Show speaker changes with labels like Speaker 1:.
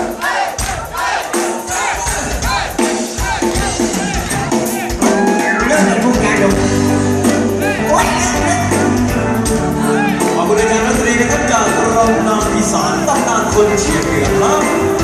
Speaker 1: ขอบคุณอาจารย์ดนตรีนะครับจากโรงนำอีสานตำนานคนเชียงเหนือครับครับ